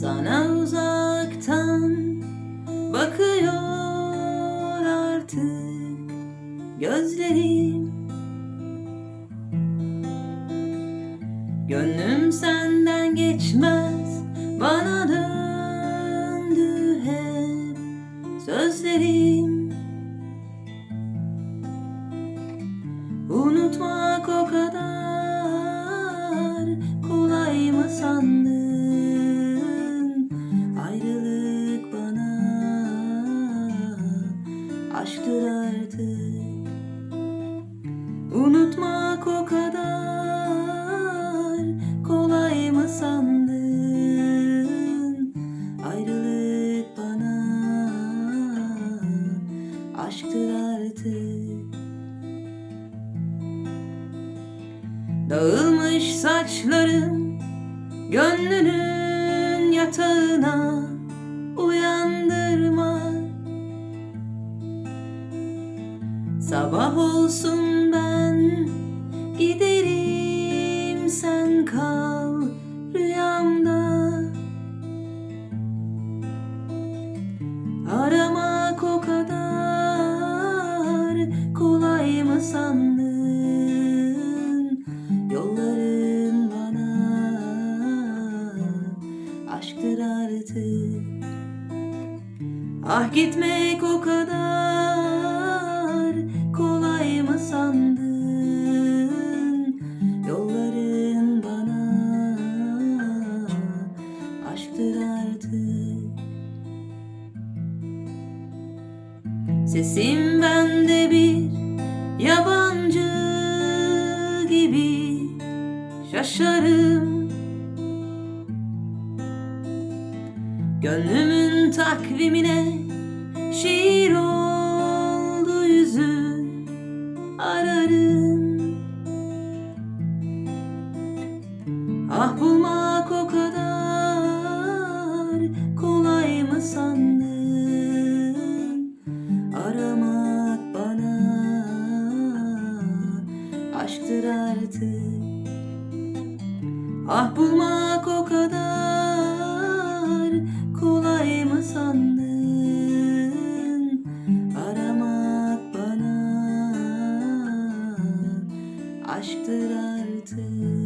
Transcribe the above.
Sana uzaktan bakıyor artık gözlerim. Gönlüm senden geçmez bana döndü hep sözlerim artık Unutmak o kadar kolay mı sandın? Ayrılık bana aşktır artık. Dağılmış saçlarım Sabah olsun ben giderim sen kal rüyamda. Aramak o kadar kolay mı sandın? Yolların bana aşktır artık. Ah gitmek o kadar Sesim bende bir yabancı gibi şaşarım. Gönlümün takvimine şiir oldu yüzün ararım. Ah bulmak artık Ah bulmak o kadar kolay mı sandın? Aramak bana aşktır artık.